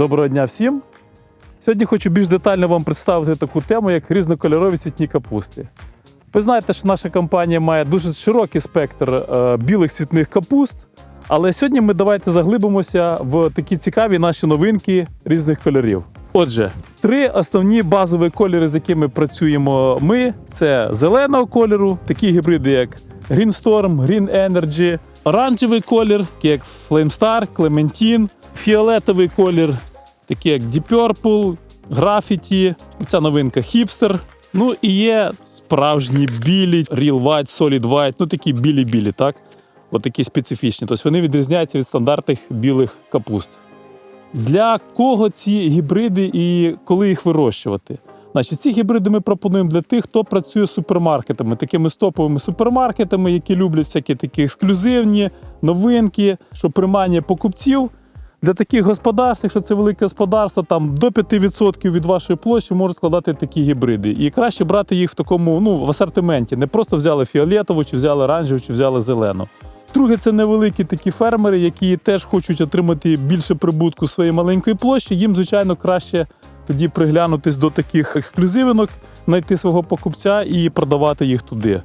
Доброго дня всім! Сьогодні хочу більш детально вам представити таку тему, як різнокольорові цвітні капусти. Ви знаєте, що наша компанія має дуже широкий спектр е, білих цвітних капуст. Але сьогодні ми давайте заглибимося в такі цікаві наші новинки різних кольорів. Отже, три основні базові кольори, з якими працюємо ми: це зеленого кольору, такі гібриди, як Green Storm, Green Energy, оранжевий колір, як Flame Star, Clementine, фіолетовий колір, такі як Deep Purple, Graffiti, ця новинка Hipster. Ну і є справжні білі, Real White, Solid White, ну такі білі-білі, так? От такі специфічні. Тобто вони відрізняються від стандартних білих капуст. Для кого ці гібриди і коли їх вирощувати? Значить, ці гібриди ми пропонуємо для тих, хто працює з супермаркетами, такими стоповими супермаркетами, які люблять всякі такі ексклюзивні новинки, що приманює покупців. Для таких господарств, якщо це велике господарство, там до 5% від вашої площі можуть складати такі гібриди. І краще брати їх в такому ну, в асортименті. Не просто взяли фіолетову, чи взяли оранжеву, чи взяли зелену. Друге, це невеликі такі фермери, які теж хочуть отримати більше прибутку своєї маленької площі. Їм, звичайно, краще тоді приглянутись до таких ексклюзивинок, знайти свого покупця і продавати їх туди.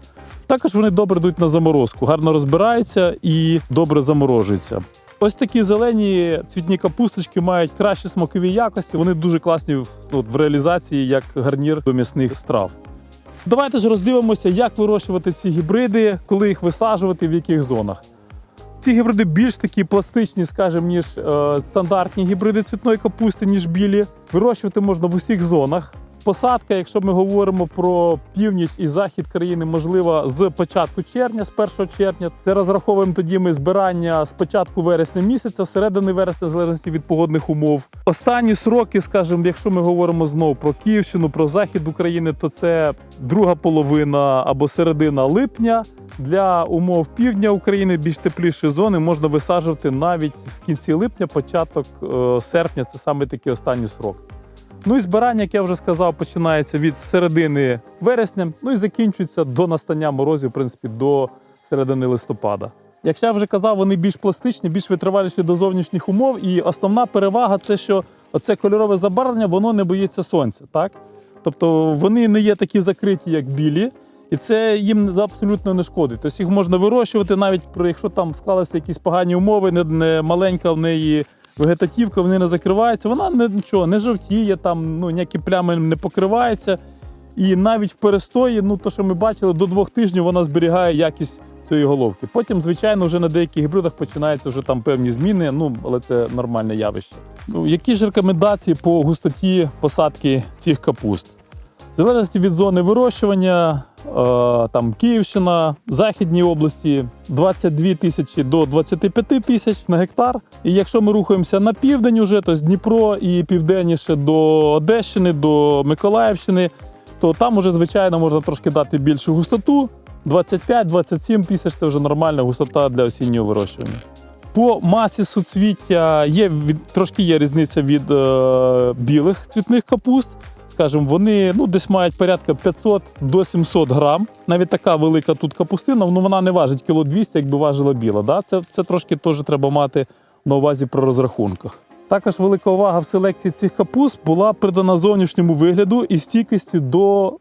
Також вони добре йдуть на заморозку, гарно розбираються і добре заморожуються. Ось такі зелені цвітні капусточки мають кращі смакові якості. Вони дуже класні в, от, в реалізації як гарнір до м'ясних страв. Давайте ж роздивимося, як вирощувати ці гібриди, коли їх висаджувати, в яких зонах. Ці гібриди більш такі пластичні, скажімо, ніж е, стандартні гібриди цвітної капусти, ніж білі. Вирощувати можна в усіх зонах. Посадка, якщо ми говоримо про північ і захід країни, можлива з початку червня, з 1 червня. Це розраховуємо тоді ми збирання з початку вересня місяця, середини вересня, в залежності від погодних умов. Останні сроки, скажімо, якщо ми говоримо знову про Київщину, про захід України, то це друга половина або середина липня. Для умов півдня України більш тепліші зони можна висаджувати навіть в кінці липня, початок е, серпня. Це саме такий останній срок. Ну і збирання, як я вже сказав, починається від середини вересня, ну і закінчується до настання морозів, в принципі, до середини листопада. Як я вже казав, вони більш пластичні, більш витриваліші до зовнішніх умов. І основна перевага це, що оце кольорове забарвлення воно не боїться сонця. Так? Тобто вони не є такі закриті, як білі, і це їм абсолютно не шкодить. Тобто їх можна вирощувати, навіть якщо там склалися якісь погані умови, не маленька в неї вегетативка, вони не закриваються, вона не, нічого, не жовтіє, там, ну, ніякі плями не покриваються. І навіть в перестої, ну то, що ми бачили, до двох тижнів вона зберігає якість цієї головки. Потім, звичайно, вже на деяких гібридах починаються вже там певні зміни, ну але це нормальне явище. Ну, які ж рекомендації по густоті посадки цих капуст? В залежності від зони вирощування, е, там Київщина, Західні області 22 тисячі до 25 тисяч на гектар. І якщо ми рухаємося на південь, уже, то з Дніпро і південніше до Одещини, до Миколаївщини, то там уже, звичайно, можна трошки дати більшу густоту. 25-27 тисяч це вже нормальна густота для осіннього вирощування. По масі суцвіття є трошки є різниця від е, білих цвітних капуст. Скажімо, вони ну, десь мають порядка 500 до 700 грам. Навіть така велика тут капустина, ну вона не важить кіло 200, якби важила біла. Да? Це, це трошки теж треба мати на увазі при розрахунках. Також велика увага в селекції цих капуст була придана зовнішньому вигляду і стійкості до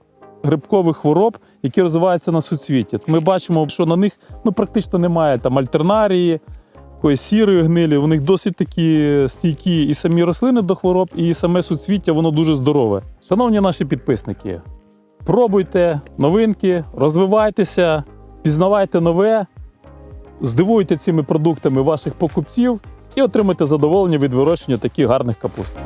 грибкових хвороб, які розвиваються на суцвіті. Ми бачимо, що на них ну, практично немає там альтернарії, якоїсь сірої гнилі. У них досить такі стійкі і самі рослини до хвороб, і саме суцвіття воно дуже здорове. Шановні наші підписники, пробуйте новинки, розвивайтеся, пізнавайте нове, здивуйте цими продуктами ваших покупців і отримайте задоволення від вирощення таких гарних капуст.